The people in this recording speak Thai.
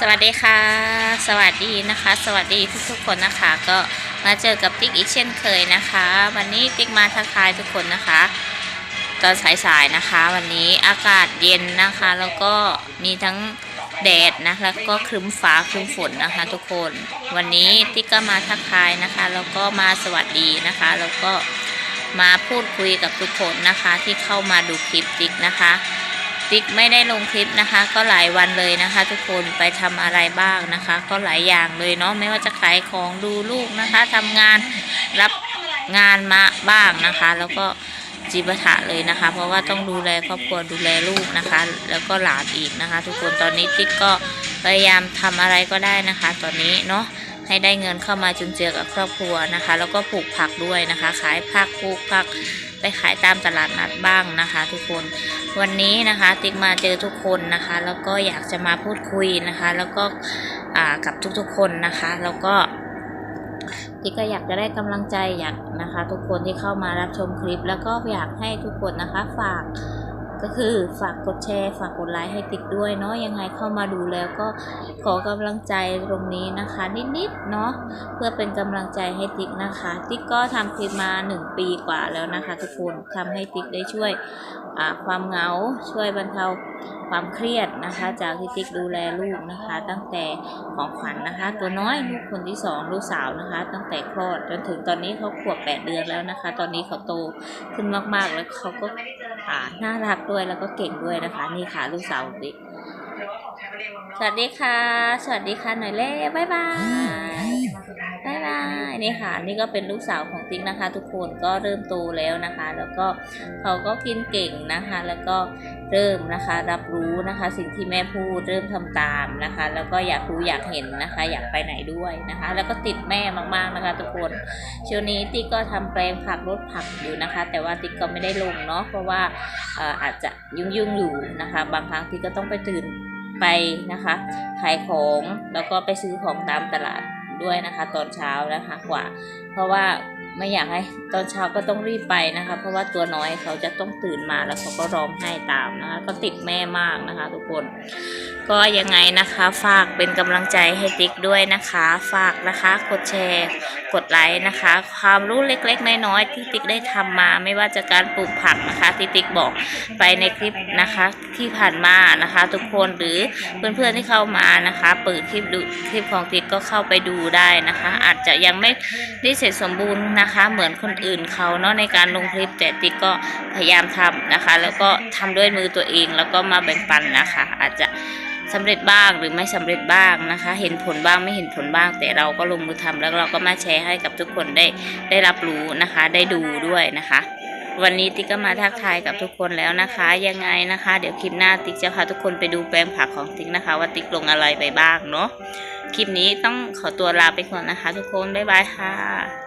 สวัสดีค่ะ สวัสดีนะคะ สวัสดีทุกทุกๆคนนะคะ ก็มาเจอกับติ๊กอีกเช่นเคยนะคะ วันนี้ติ๊กมาทักทายทุกคนนะคะ ตอนสายๆนะคะ วันนี้อากาศเย็นนะคะ แล้วก็มีทั้งแดดนะคะแล้วก็ครึ้มฟ้าครึ้มฝนนะคะ ทุกคน วันนี้ติ๊กก็มาทักทายนะคะ แล้วก็มาสวัสดีนะคะ แล้วก็มาพูดคุยกับทุกคนนะคะที่เข้ามาดูคลิปติ๊กนะคะ ติ๊กไม่ได้ลงคลิปนะคะ ก็หลายวันเลยนะคะ ทุกคนไปทำอะไรบ้างนะคะ ก็หลายอย่างเลยเนาะไม่ว่าจะขายของดูลูกนะคะทำงานรับงานมาบ้างนะคะ แล้วก็จีบถะเลยนะคะ เพราะว่าต้องดูแลครอบครัวดูแลลูกนะคะ แล้วก็หลานอีกนะคะ ทุกคนตอนนี้ติ๊กก็พยายามทำอะไรก็ได้นะคะ ตอนนี้เนาะ ให้ได้เงินเข้ามาจุนเจือกับครอบครัวนะคะ แล้วก็ปลูกผักด้วยนะคะ ขายผักปลูกผักไปขายตามตลาดนัดบ้างนะคะ ทุกคนวันนี้นะคะ ติ๊กมาเจอทุกคนนะคะ แล้วก็อยากจะมาพูดคุยนะคะ แล้วก็กับทุกๆคนนะคะ แล้วก็ติ๊กก็อยากจะได้กำลังใจอยากนะคะ ทุกคนที่เข้ามารับชมคลิป แล้วก็อยากให้ทุกคนนะคะฝาก ก็คือฝากกดแชร์ ฝากกดไลค์ให้ติ๊กด้วยเนาะยังไงเข้ามาดูแล้วก็ขอกำลังใจตรงนี้นะคะ นิดๆเนาะเพื่อเป็นกำลังใจให้ติ๊กนะคะ ติ๊กก็ทำคลิปมา 1 ปีกว่าแล้วนะคะ ทุกคนทำให้ติ๊กได้ช่วยความเหงาช่วยบรรเทาความเครียดนะคะ จากที่ติ๊กดูแลลูกนะคะ ตั้งแต่ของขวัญนะคะ ตัวน้อยลูกคนที่สองลูกสาวนะคะ ตั้งแต่คลอดจนถึงตอนนี้เขาขวบแปดเดือนแล้วนะคะ ตอนนี้เขาโตขึ้นมากๆ แล้วเขาก็ อ่าน่ารักด้วยแล้วก็เก่งด้วยนะคะ นี่ค่ะลูกสาวติสวัสดีค่ะ สวัสดีค่ะหน่อยเล่บ๊ายบาย บ๊ายบายนี่ค่ะนี่ก็เป็นลูกสาวของติ๊กนะคะ ทุกคนก็เริ่มโตแล้วนะคะ แล้วก็เขาก็กินเก่งนะคะ แล้วก็เริ่มนะคะรับรู้นะคะ สิ่งที่แม่พูดเริ่มทำตามนะคะ แล้วก็อยากรู้อยากเห็นนะคะ อยากไปไหนด้วยนะคะ แล้วก็ติดแม่มากๆนะคะ ทุกคนช่วงนี้ติ๊กก็ทำแปลงผักรถผักอยู่นะคะ แต่ว่าติ๊กก็ไม่ได้ลงเนาะเพราะว่าอ่ออาจจะยุ่งๆอยู่นะคะ บางครั้งติ๊กก็ต้องไปตื่นไปนะคะ ขายของแล้วก็ไปซื้อของตามตลาด ด้วยนะคะ ตอนเช้านะคะกว่า เพราะว่าไม่อยากให้ตอนเช้าก็ต้องรีบไปนะคะ เพราะว่าตัวน้อยเขาจะต้องตื่นมาแล้วเขาก็ร้องไห้ตามนะคะ ก็ติดแม่มากนะคะ ทุกคนก็ยังไงนะคะฝากเป็นกำลังใจให้ติ๊กด้วยนะคะ ฝากนะคะกดแชร์ กดไลค์นะคะ ความรู้เล็กๆน้อยๆที่ติ๊กได้ทำมา ไม่ว่าจะการปลูกผักนะคะ ที่ติ๊กบอกไปในคลิปนะคะที่ผ่านมานะคะ ทุกคนหรือเพื่อนๆที่เข้ามานะคะ เปิดคลิปดูคลิปของติ๊กก็เข้าไปดูได้นะคะ อาจจะยังไม่ได้เสร็จสมบูรณ์นะคะ เหมือนคนอื่นเขาเนาะในการลงคลิปแต่ติ๊กก็พยายามทำนะคะ แล้วก็ทำด้วยมือตัวเองแล้วก็มาแบ่งปันนะคะ อาจจะ สำเร็จบ้างหรือไม่สำเร็จบ้างนะคะ เห็นผลบ้างไม่เห็นผลบ้าง แต่เราก็ลงมือทำแล้วเราก็มาแชร์ให้กับทุกคนได้ได้รับรู้นะคะ ได้ดูด้วยนะคะ วันนี้ติ๊กก็มาทักทายกับทุกคนแล้วนะคะ ยังไงนะคะ เดี๋ยวคลิปหน้าติ๊กจะพาทุกคนไปดูแปลงผักของติ๊กนะคะ ว่าติ๊กลงอะไรไปบ้างเนาะคลิปนี้ต้องขอตัวลาไปก่อนนะคะ ทุกคนบ๊ายบายค่ะ